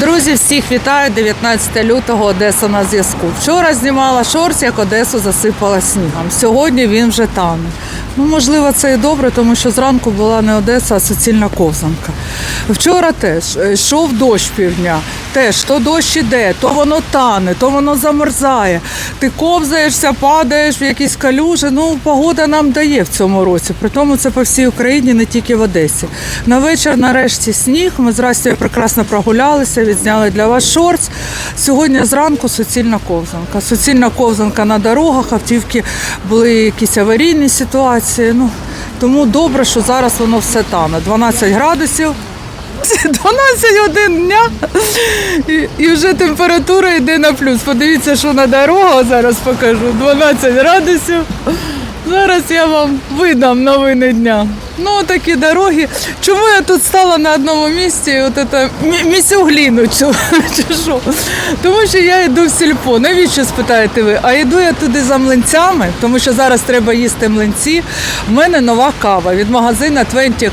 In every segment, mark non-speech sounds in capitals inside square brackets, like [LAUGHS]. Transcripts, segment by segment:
Друзі, всіх вітаю! 19 лютого Одеса на зв'язку. Вчора знімала шорт, як Одесу засипала снігом. Сьогодні він вже тане. Ну, можливо, це і добре, тому що зранку була не Одеса, а суцільна ковзанка. Вчора теж е, йшов дощ півдня. Теж то дощ іде, то воно тане, то воно замерзає. Ти ковзаєшся, падаєш в якісь калюжі. Ну, погода нам дає в цьому році. При тому це по всій Україні, не тільки в Одесі. На вечір, нарешті, сніг. Ми з Растю прекрасно прогулялися, відзняли для вас шортс. Сьогодні зранку суцільна ковзанка. Суцільна ковзанка на дорогах, автівки були якісь аварійні ситуації. Ну, тому добре, що зараз воно все тане. 12 градусів. [LAUGHS] 12 годин дня і, і вже температура йде на плюс. Подивіться, що на дорогах зараз покажу. 12 градусів. Зараз я вам видам новини дня. Ну, такі дороги. Чому я тут стала на одному місці? От це мі- місю гліну цю, [LAUGHS] чи що? Тому що я йду в сільпо. Навіщо спитаєте ви? А йду я туди за млинцями, тому що зараз треба їсти млинці. У мене нова кава від магазину 25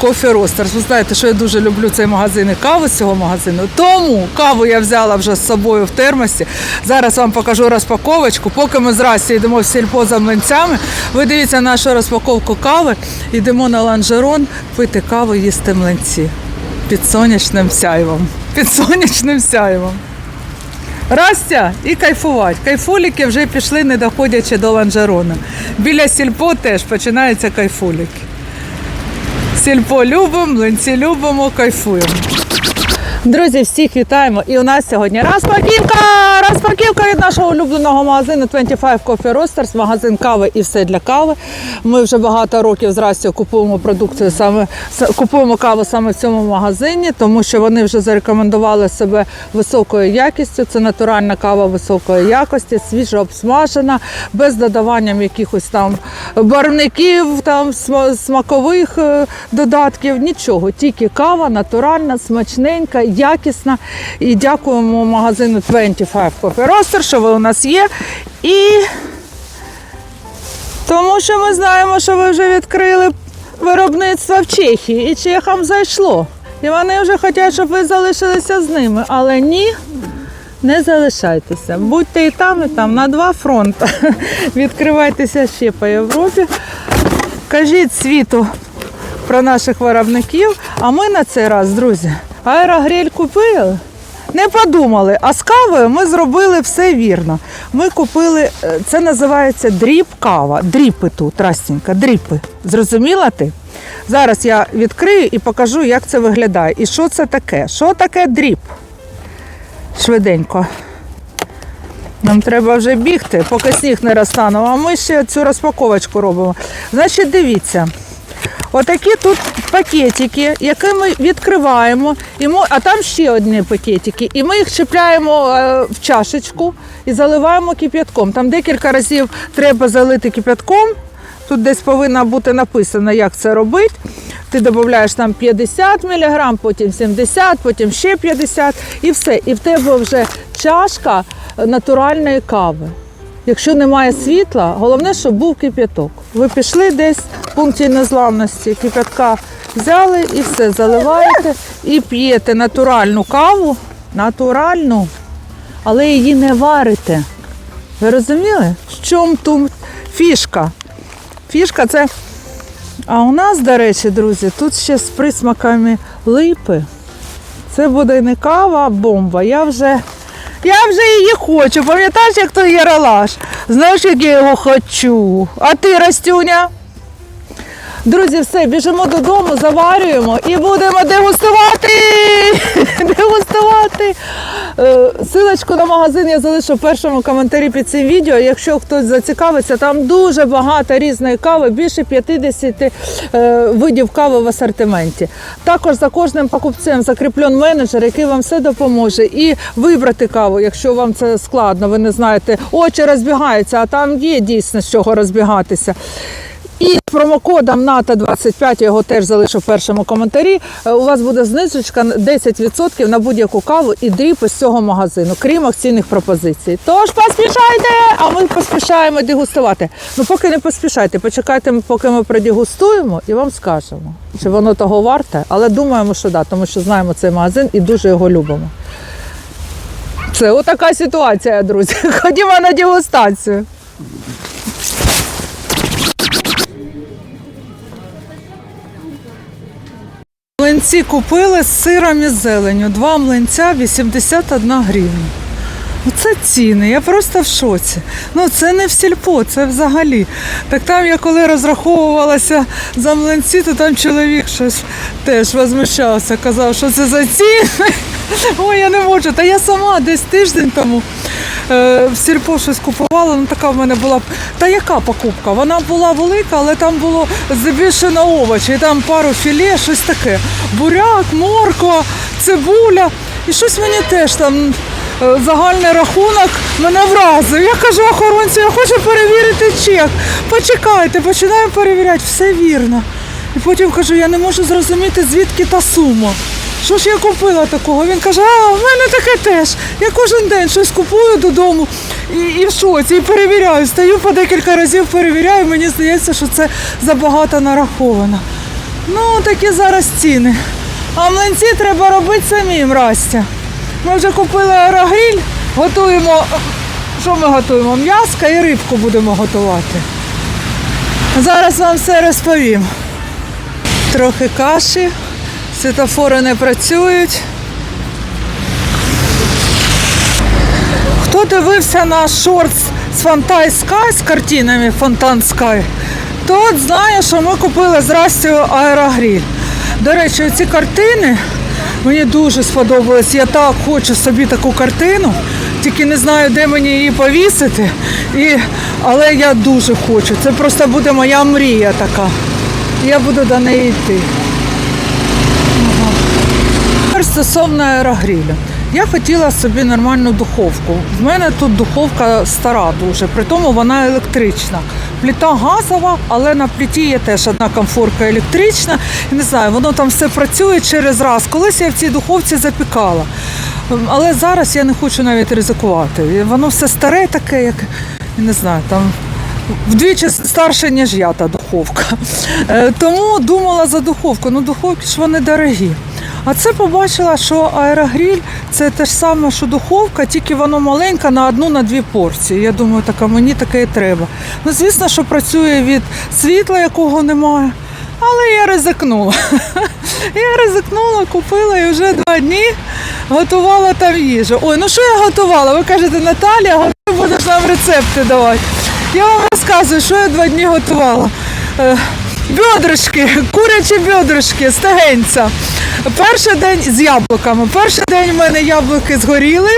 Coffee Roasters. Ви знаєте, що я дуже люблю цей магазин і каву з цього магазину. Тому каву я взяла вже з собою в термосі. Зараз вам покажу розпаковочку. Поки ми з Расі йдемо в сільпо за млинцями. Ви дивіться нашу розпаковку кави. Йдемо на ланжерон пити каву, їсти млинці під сонячним сяйвом. Під сонячним сяйвом. Растя і кайфувати. Кайфуліки вже пішли, не доходячи до ланжерона. Біля сільпо теж починаються кайфуліки. Сільпо любимо, млинці любимо, кайфуємо. Друзі, всіх вітаємо! І у нас сьогодні розпаківка! Розпаківка від нашого улюбленого магазину 25 Coffee Roasters, магазин кави і все для кави. Ми вже багато років з купуємо продукцію саме купуємо каву саме в цьому магазині, тому що вони вже зарекомендували себе високою якістю. Це натуральна кава високої якості, свіжо обсмажена, без додавання якихось там барвників, там смакових е, додатків, нічого. Тільки кава натуральна, смачненька, якісна. І дякуємо магазину 25 Coffee Roaster, що ви у нас є. І тому що ми знаємо, що ви вже відкрили виробництво в Чехії, і чехам зайшло. І вони вже хочуть, щоб ви залишилися з ними. Але ні, не залишайтеся. Будьте і там, і там, на два фронти. [LAUGHS] Відкривайтеся ще по Європі. Кажіть світу про наших виробників. А ми на цей раз, друзі, аерогриль купили. Не подумали, а з кавою ми зробили все вірно. Ми купили, е, це називається дріп кава. Дріпи тут, Растінька, дріпи. Зрозуміла ти? Зараз я відкрию і покажу, як це виглядає. І що це таке? Що таке дріп? Швиденько. Нам треба вже бігти, поки сніг не розтанув, а ми ще цю розпаковочку робимо. Значить, дивіться. Отакі тут пакетики, які ми відкриваємо, і ми, а там ще одні пакетики. І ми їх чіпляємо е, в чашечку і заливаємо кип'ятком. Там декілька разів треба залити кип'ятком. Тут десь повинно бути написано, як це робити. Ти додаєш там 50 мг, потім 70, потім ще 50 і все. І в тебе вже чашка натуральної кави. Якщо немає світла, головне, щоб був кип'яток. Ви пішли десь в пункті незламності, кип'ятка взяли і все, заливаєте і п'єте натуральну каву, натуральну, але її не варите. Ви розуміли? В чому тут фішка? Фішка це. А у нас, до речі, друзі, тут ще з присмаками липи. Це буде не кава, а бомба. Я вже, я вже її хочу. Пам'ятаєш, як той яралаш? Знаєш, як я його хочу. А ти, Растюня? Друзі, все, біжимо додому, заварюємо і будемо дегустувати. [LAUGHS] дегустувати. Е, Силочку на магазин я залишу в першому коментарі під цим відео. Якщо хтось зацікавиться, там дуже багато різної кави, більше 50 е, видів кави в асортименті. Також за кожним покупцем закріплен менеджер, який вам все допоможе. І вибрати каву, якщо вам це складно, ви не знаєте, очі розбігаються, а там є дійсно з чого розбігатися. І з промокодом НАТО 25, я його теж залишу в першому коментарі. е, У вас буде знижечка 10% на будь-яку каву і дріб із цього магазину, крім акційних пропозицій. Тож поспішайте, а ми поспішаємо дегустувати. Ну поки не поспішайте, почекайте, поки ми продегустуємо і вам скажемо, чи воно того варте, але думаємо, що да, тому що знаємо цей магазин і дуже його любимо. Це отака ситуація, друзі. [LAUGHS] Ходімо на дегустацію. Млинці купили з сиром і зеленю. Два млинця 81 гривня. Оце ціни, я просто в шоці. Ну це не в сільпо, це взагалі. Так там я коли розраховувалася за млинці, то там чоловік щось теж возмущався, казав, що це за ціни. [LAUGHS] Ой, я не можу. Та я сама десь тиждень тому в сільпо щось купувала. Ну така в мене була. Та яка покупка? Вона була велика, але там було здебільшено овочі. Там пару філе, щось таке. Буряк, морква, цибуля. І щось мені теж там е, загальний рахунок мене вразив. Я кажу охоронцю, я хочу перевірити чек. Почекайте, починаємо перевіряти, все вірно. І потім кажу, я не можу зрозуміти, звідки та сума. Що ж я купила такого? Він каже, а в мене таке теж. Я кожен день щось купую додому і, і в шоці, і перевіряю. Стаю по декілька разів, перевіряю, мені здається, що це забагато нараховано. Ну, такі зараз ціни. А млинці треба робити самим, Растя. Ми вже купили аерогріль, готуємо. Що ми готуємо? М'яска і рибку будемо готувати. Зараз вам все розповім. Трохи каші, світофори не працюють. Хто дивився наш шорт з Фонтай Sky з картинами Фонтан Sky, тот знає, що ми купили з Растю аерогріль. До речі, ці картини мені дуже сподобались. Я так хочу собі таку картину, тільки не знаю, де мені її повісити. І... Але я дуже хочу. Це просто буде моя мрія така. Я буду до неї йти. Тепер стосовно аерогрілю. Я хотіла собі нормальну духовку. В мене тут духовка стара дуже, при тому вона електрична. Плита газова, але на плиті є теж одна комфорка електрична. Не знаю, воно там все працює через раз. Колись я в цій духовці запікала. Але зараз я не хочу навіть ризикувати. Воно все старе таке, як не знаю, там вдвічі старше, ніж я та духовка. Е, Тому думала за духовку. Ну, духовки ж вони дорогі. А це побачила, що аерогріль це те ж саме, що духовка, тільки воно маленька на одну на дві порції. Я думаю, така мені таке і треба. Ну, звісно, що працює від світла, якого немає. Але я ризикнула. [LAUGHS] Я ризикнула, купила і вже два дні готувала там їжу. Ой, ну що я готувала? Ви кажете, Наталія, будеш нам рецепти давати. Я вам розказую, що я два дні готувала. Бьодришки, курячі бьодришки, стегенця. Перший день з яблуками. Перший день в мене яблуки згоріли,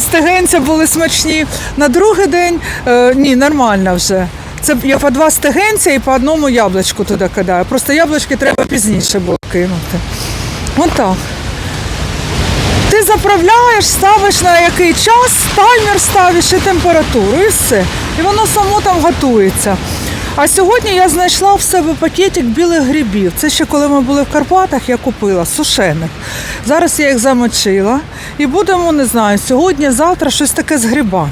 стегенця були смачні. На другий день е, ні, нормально вже. Це я по два стегенця і по одному яблучку туди кидаю. Просто яблучки треба пізніше було кинути. Отак. Ти заправляєш, ставиш на який час, таймер ставиш і температуру, і все. І воно само там готується. А сьогодні я знайшла в себе пакетик білих грибів. Це ще коли ми були в Карпатах, я купила сушених. Зараз я їх замочила і будемо, не знаю, сьогодні, завтра щось таке з грибами.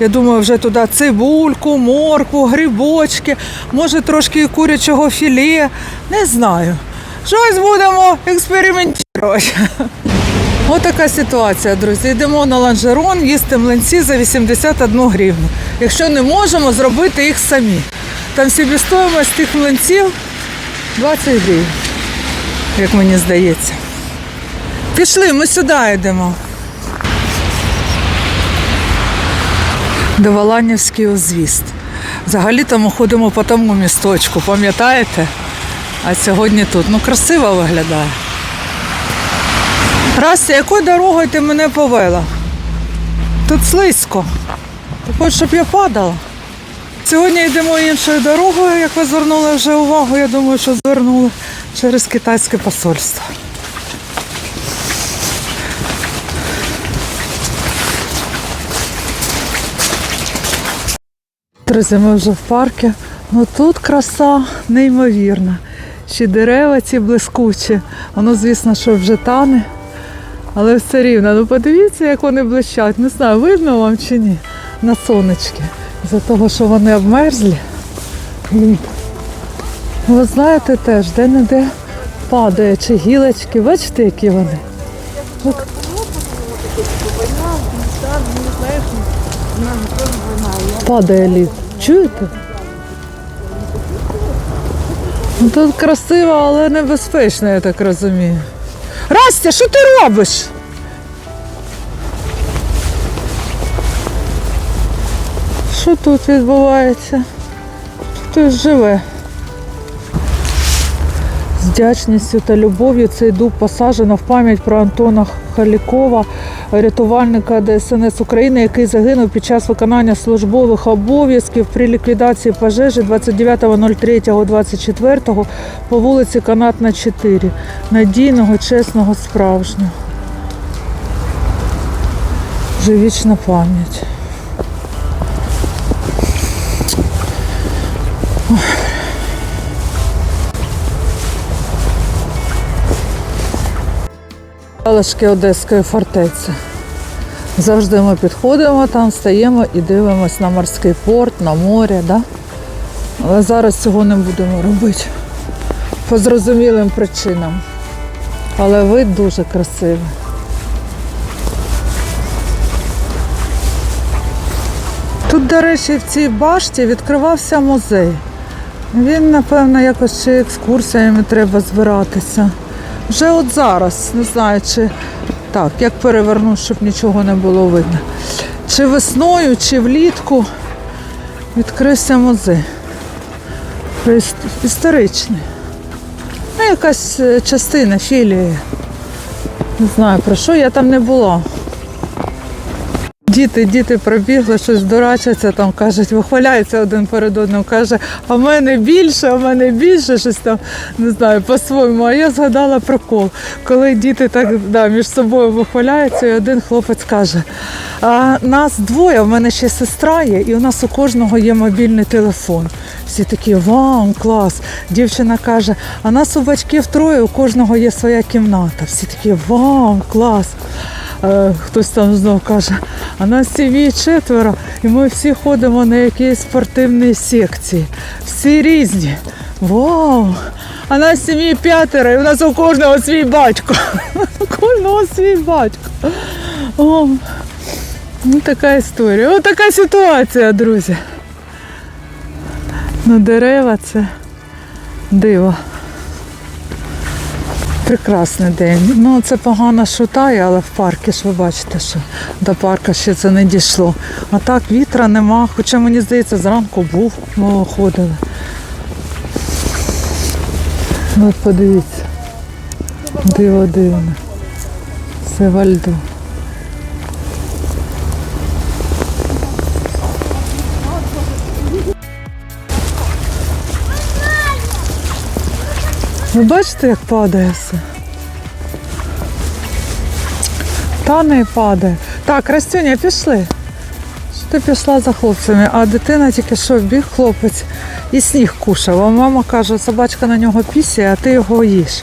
Я думаю, вже туди цибульку, моркву, грибочки, може трошки і курячого філе. Не знаю. Щось будемо експериментувати. [LAUGHS] Ось така ситуація, друзі. Йдемо на ланжерон, їсти млинці за 81 гривню. Якщо не можемо, зробити їх самі. Там собівартість тих млинців 20 гривень, як мені здається. Пішли, ми сюди йдемо. До Воланівський узвіст. Взагалі-то ми ходимо по тому місточку, пам'ятаєте? А сьогодні тут. Ну, красиво виглядає. Растя, якою дорогою ти мене повела? Тут слизько. Ти хочеш, щоб я падала? Сьогодні йдемо іншою дорогою, як ви звернули вже увагу, я думаю, що звернули через китайське посольство. Друзі, ми вже в парку. Ну тут краса неймовірна. Ще дерева ці блискучі. Воно, звісно, що вже тане. Але все рівно, ну подивіться, як вони блищать. Не знаю, видно вам чи ні на сонечки. За того, що вони обмерзлі. Лід. Ви знаєте теж, де-не-де падає, чи гілочки. Бачите, які вони? От. Падає лід. Чуєте? Ну, Тут красиво, але небезпечно, я так розумію. Растя, що ти робиш? Що тут відбувається? Хтось живе. З вдячністю та любов'ю цей дуб посаджено в пам'ять про Антона Халікова, рятувальника ДСНС України, який загинув під час виконання службових обов'язків при ліквідації пожежі 29.03.24 по вулиці Канатна 4. Надійного, чесного, справжнього. Вже вічна пам'ять. Залишки Одеської фортеці. Завжди ми підходимо там, стаємо і дивимося на морський порт, на море. Да? Але зараз цього не будемо робити по зрозумілим причинам. Але вид дуже красивий. Тут, до речі, в цій башті відкривався музей. Він, напевно, якось ще екскурсіями треба збиратися. Вже от зараз, не знаю, чи так, як переверну, щоб нічого не було видно. Чи весною, чи влітку відкрився музей. Історичний. Ну, якась е, частина філії. Не знаю про що, я там не була. Діти, діти пробігли, щось дурачаться, там кажуть, вихваляються один перед одним, каже, а в мене більше, а в мене більше, щось там, не знаю, по-своєму. А я згадала прикол, коли діти так да, між собою вихваляються, і один хлопець каже, а нас двоє, в мене ще сестра є, і у нас у кожного є мобільний телефон. Всі такі, вау, клас. Дівчина каже, а нас у батьків троє, у кожного є своя кімната. Всі такі, вау, клас. Е, Хтось там знов каже, а нас сім'ї четверо, і ми всі ходимо на якісь спортивні секції. Всі різні. Вау! А нас сім'ї п'ятеро, і у нас у кожного свій батько. У [LAUGHS] кожного свій батько. О, ну така історія. Ось така ситуація, друзі. Ну, дерева це диво. Прекрасний день. Ну це погано шутає, але в парку ж ви бачите, що до парку ще це не дійшло. А так вітра нема, хоча мені здається, зранку був, ми ходили. Ну, подивіться. Диво дивне. Все во льду. Ви бачите, як падає все? Тане і падає. Так, Растюня, пішли. Що ти пішла за хлопцями, а дитина тільки що біг хлопець і сніг кушав. А мама каже, собачка на нього пісяє, а ти його їш.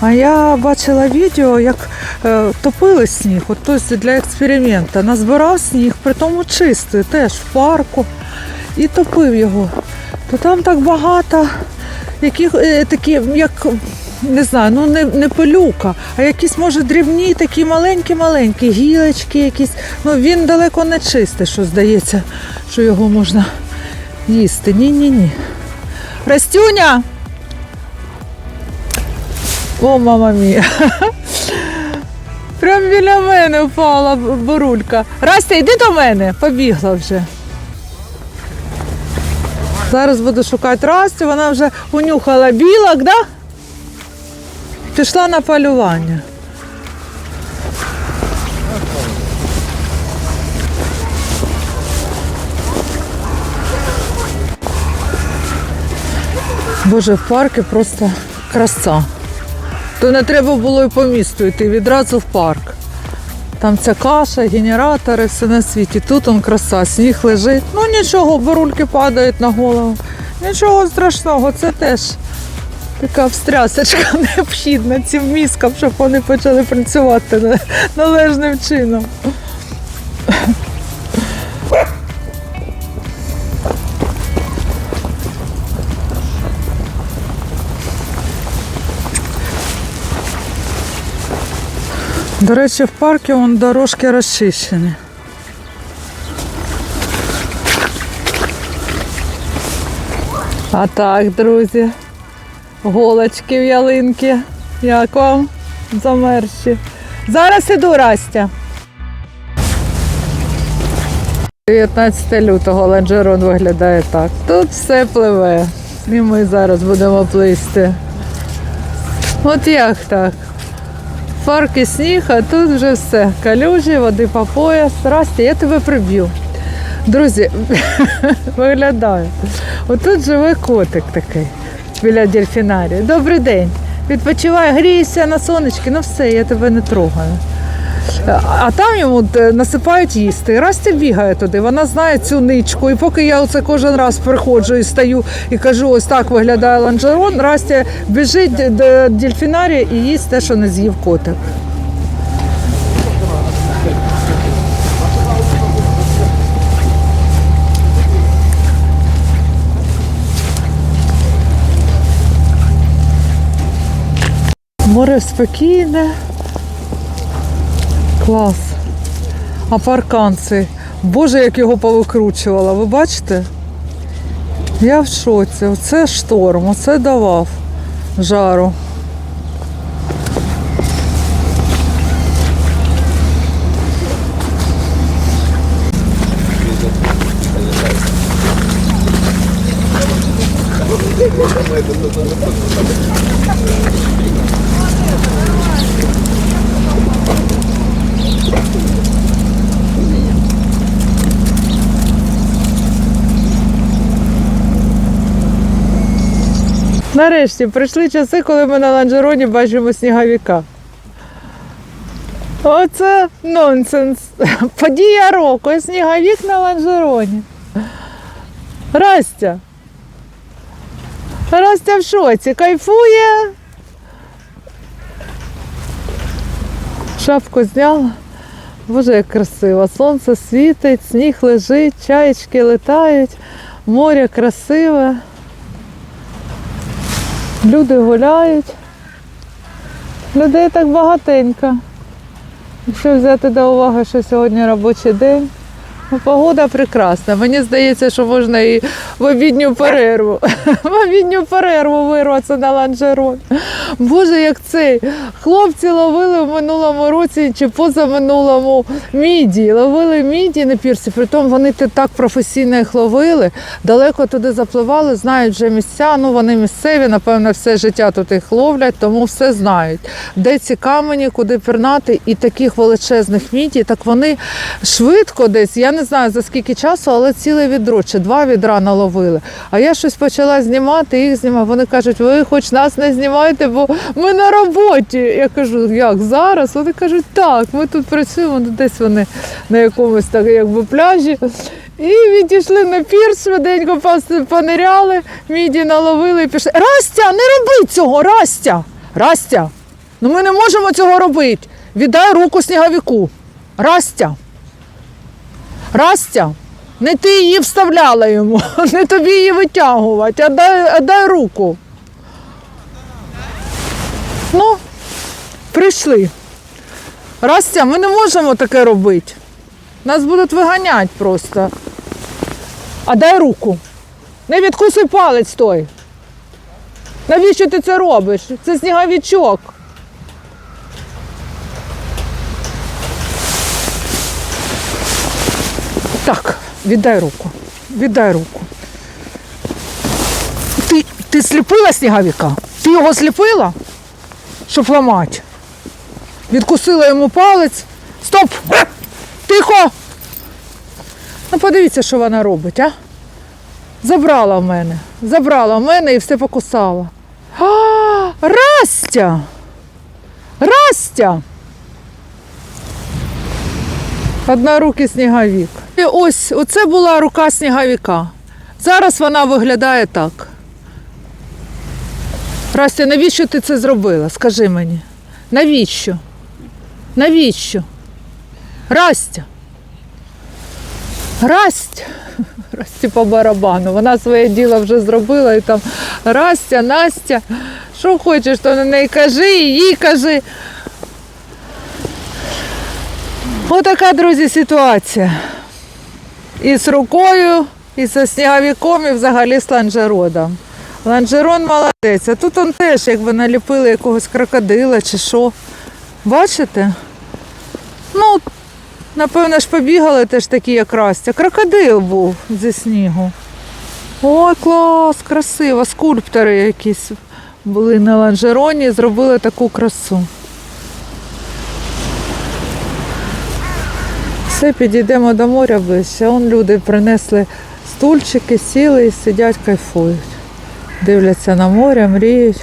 А я бачила відео, як е, топили сніг, от тобто для експерименту. Назбирав сніг, при тому чистий, теж в парку, і топив його. То там так багато яких е, такі, як не знаю, ну не, не пилюка, а якісь, може, дрібні, такі маленькі-маленькі, гілочки якісь. Ну він далеко не чистий, що здається, що його можна їсти. Ні-ні-ні. Растюня! О, мама мія. Прям біля мене впала бурулька. Растя, йди до мене, побігла вже. Зараз буду шукати Растю, вона вже унюхала білок, да? Пішла на полювання. Боже, в парку просто краса. То не треба було і по місту йти, відразу в парк. Там ця каша, генератори, все на світі. Тут он краса, сніг лежить. Ну нічого, бурульки падають на голову. Нічого страшного, це теж така встрясочка [LAUGHS] необхідна цим мізкам, щоб вони почали працювати належним чином. До речі, в парку вон дорожки розчищені. А так, друзі, голочки в ялинки. Як вам замерзші? Зараз іду, Растя. 19 лютого ланжерон виглядає так. Тут все пливе. І ми зараз будемо плисти. От як так? Парк і сніг, а тут вже все. Калюжі, води по пояс. Растя, я тебе приб'ю. Друзі, [LAUGHS] виглядаю. Отут живе котик такий біля дельфінарії. Добрий день. Відпочивай, грійся на сонечки, ну все, я тебе не трогаю. А там йому е, насипають їсти. І Растя бігає туди, вона знає цю ничку. І поки я оце кожен раз приходжу і стою і кажу, ось так виглядає ланжерон, Растя біжить до дельфінарія і їсть те, що не з'їв котик. Море спокійне. Клас. А паркан цей. Боже, як його повикручувала, ви бачите? Я в шоці. Оце шторм, оце давав жару. Нарешті прийшли часи, коли ми на ланжероні бачимо сніговіка. Оце нонсенс. [LAUGHS] Подія року, сніговік на ланжероні. Растя. Растя в шоці, кайфує. Шапку зняла. Боже, як красиво. Сонце світить, сніг лежить, чаєчки летають, море красиве. Люди гуляють. Людей так багатенько. Якщо взяти до уваги, що сьогодні робочий день, погода прекрасна. Мені здається, що можна і в обідню перерву. [LAUGHS] В обідню перерву вирватися на ланжерон. Боже, як цей. Хлопці ловили в минулому році чи позаминулому міді. Ловили міді на пірсі. Притом вони так професійно їх ловили, далеко туди запливали, знають вже місця. Ну вони місцеві, напевно, все життя тут їх ловлять, тому все знають. Де ці камені, куди пірнати, і таких величезних міді, так вони швидко десь, я не знаю за скільки часу, але ціле відро чи два відра наловили. А я щось почала знімати, їх знімаю. Вони кажуть, ви хоч нас не знімаєте, бо ми на роботі. Я кажу, як зараз? Вони кажуть, так, ми тут працюємо, ну, десь вони на якомусь так, якби пляжі. І відійшли на пір, швиденько пониряли, міді наловили і пішли. Растя, не роби цього, Растя! Растя! Ну ми не можемо цього робити. Віддай руку сніговіку. Растя. Растя, не ти її вставляла йому, [LAUGHS] не тобі її витягувати, а дай, а дай руку. Ну, прийшли. Растя, ми не можемо таке робити. Нас будуть виганяти просто. А дай руку. Не відкусуй палець той. Навіщо ти це робиш? Це сніговичок. Так, віддай руку. Віддай руку. Ти, ти сліпила сніговика? Ти його сліпила? Щоб ламати. Відкусила йому палець. Стоп! Тихо! Ну подивіться, що вона робить, а? Забрала в мене. Забрала в мене і все покусала. А, Растя! Растя! Однорукий сніговік. І ось оце була рука сніговіка. Зараз вона виглядає так. Растя, навіщо ти це зробила? Скажи мені. Навіщо? Навіщо? Растя. Растя. [LAUGHS] Расті по барабану. Вона своє діло вже зробила і там Растя, Настя. Що хочеш, то на неї кажи, і їй кажи. Отака, друзі, ситуація. І з рукою, і зі сніговиком, і взагалі з ланжеродом. Ланжерон молодець. А тут он теж, якби наліпили якогось крокодила чи що. Бачите? Ну, напевно ж побігали теж такі, як Растя. Крокодил був зі снігу. Ой, клас, красиво. Скульптори якісь були на ланжероні і зробили таку красу. Все, підійдемо до моря ближче. Он люди принесли стульчики, сіли і сидять, кайфують. Дивляться на море, мріють.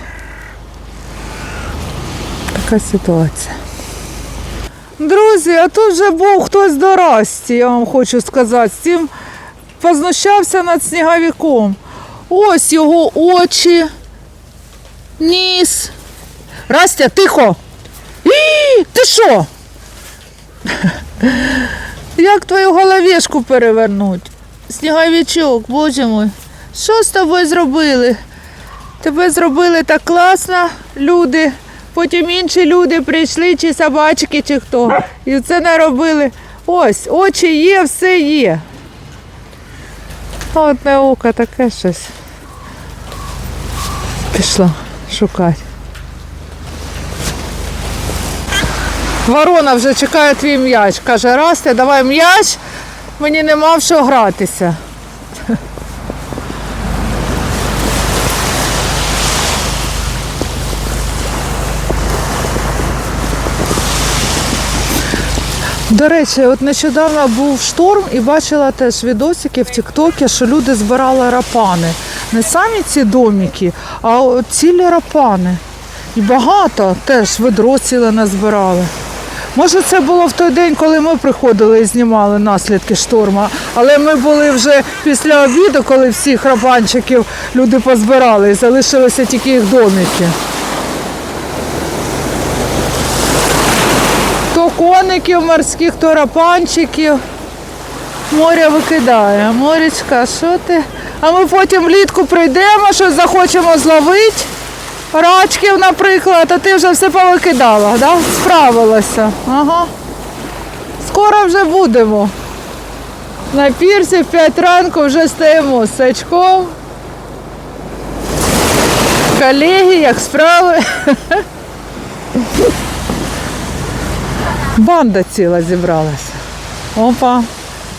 Така ситуація. Друзі, а тут вже був хтось до Расті, я вам хочу сказати. З цим познущався над сніговиком. Ось його очі, ніс. Растя, тихо. І, ти що? Як твою головешку перевернуть? Сніговичок, боже мой, що з тобою зробили? Тебе зробили так класно, люди. Потім інші люди прийшли, чи собачки, чи хто. І це не робили. Ось, очі є, все є. Одне око таке щось. Пішла шукати. Ворона вже чекає твій м'яч. Каже, Растя, давай м'яч, мені нема в що гратися. До речі, от нещодавно був шторм і бачила теж відосики в Тіктокі, що люди збирали рапани. Не самі ці домики, а цілі рапани. І багато теж ведро ціле назбирали. Може, це було в той день, коли ми приходили і знімали наслідки шторму, але ми були вже після обіду, коли всіх рапанчиків люди позбирали і залишилися тільки їх домики. То коників морських, то рапанчиків. Море викидає. Морічка, що ти? А ми потім влітку прийдемо, щось захочемо зловити. Рачків, наприклад, а ти вже все повикидала, да? справилася. Ага. Скоро вже будемо. На пірсі в 5 ранку вже стоїмо з сачком. Колеги, як справи? Банда ціла зібралася. Опа,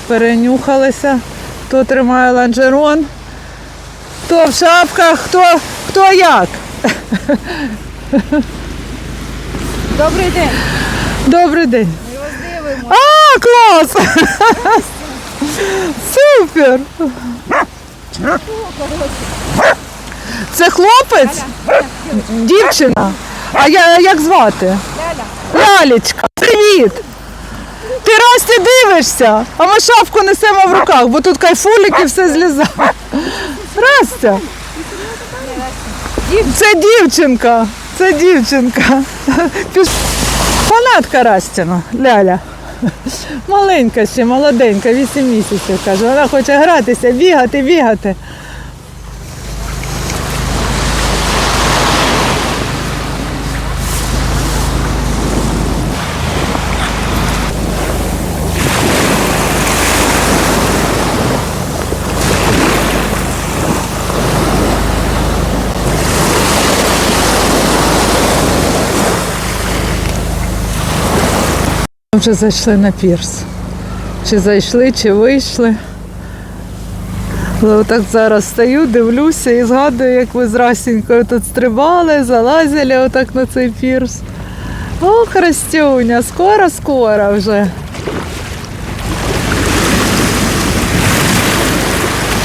перенюхалися. Хто тримає ланжерон, хто в шапках, хто, хто як. Добрий день. Добрий день. Ми вас дивимо. А, клас! Супер! Це хлопець? Дівчина? А я, як звати? Ляля. Лялечка, привіт! Ти Расті дивишся, а ми шапку несемо в руках, бо тут кайфулік і все злізає. Це дівчинка, це дівчинка. [LAUGHS] Піш- Фанатка Растіна, Ляля. Маленька ще, молоденька, 8 місяців, каже. Вона хоче гратися, бігати, бігати. Вже зайшли на пірс. Чи зайшли, чи вийшли. Але отак зараз стою, дивлюся і згадую, як ви з Расінькою тут стрибали, залазили отак на цей пірс. Ох, Растюня, скоро-скоро вже.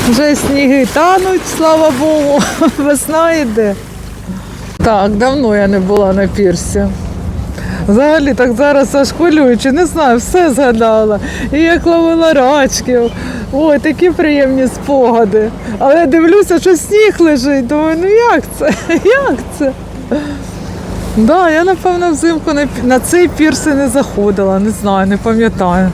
Вже сніги тануть, слава Богу, [LAUGHS] весна йде. Так, давно я не була на пірсі. Взагалі так зараз аж хвилюючи, не знаю, все згадала. І як ловила рачків. Ой, такі приємні спогади. Але я дивлюся, що сніг лежить. Думаю, ну як це? [LAUGHS] Як це? Да, я напевно взимку на, цей пірси не заходила, не знаю, не пам'ятаю.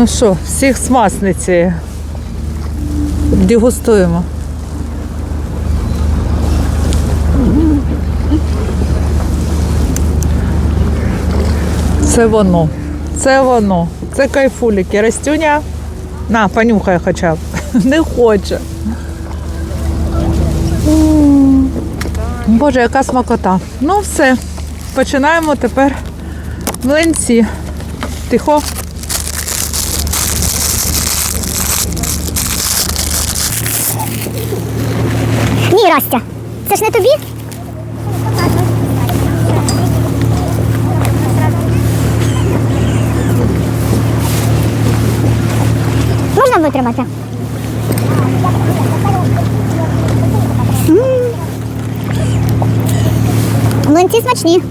Ну що, всіх з масниці дегустуємо. Це воно. Це воно. Це кайфуліки. Растюня. На, понюхай хоча б. [LAUGHS] Не хоче. Боже, яка смакота. Ну все. Починаємо тепер млинці. Тихо. Растя, це ж не тобі? Можна витримати? Млинці смачні.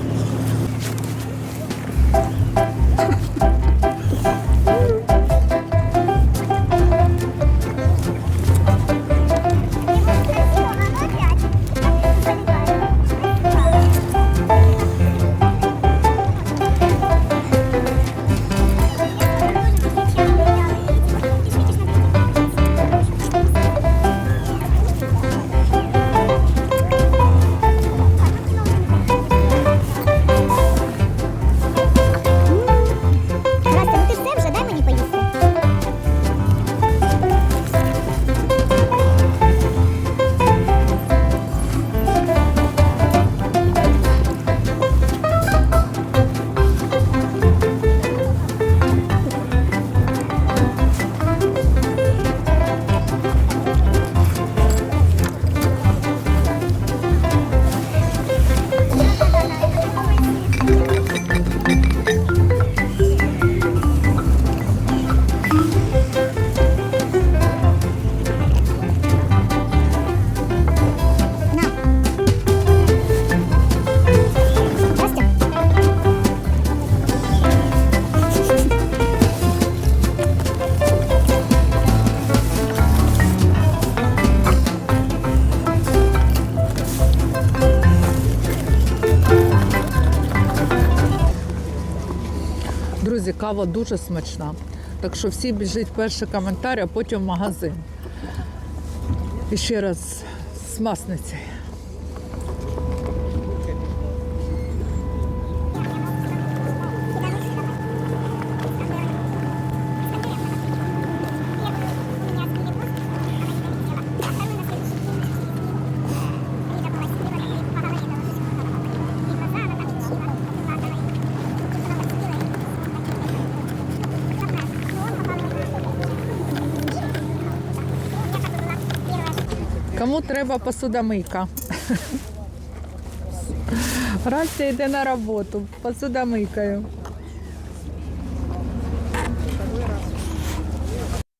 Кава дуже смачна. Так що всі біжить перший коментар, а потім в магазин. І ще раз з масниці. Треба посудомийка? Растя йде на роботу посудомийкою.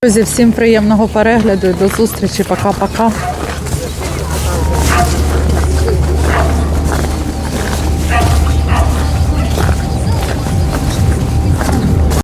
Друзі, всім приємного перегляду і до зустрічі. Пока-пока.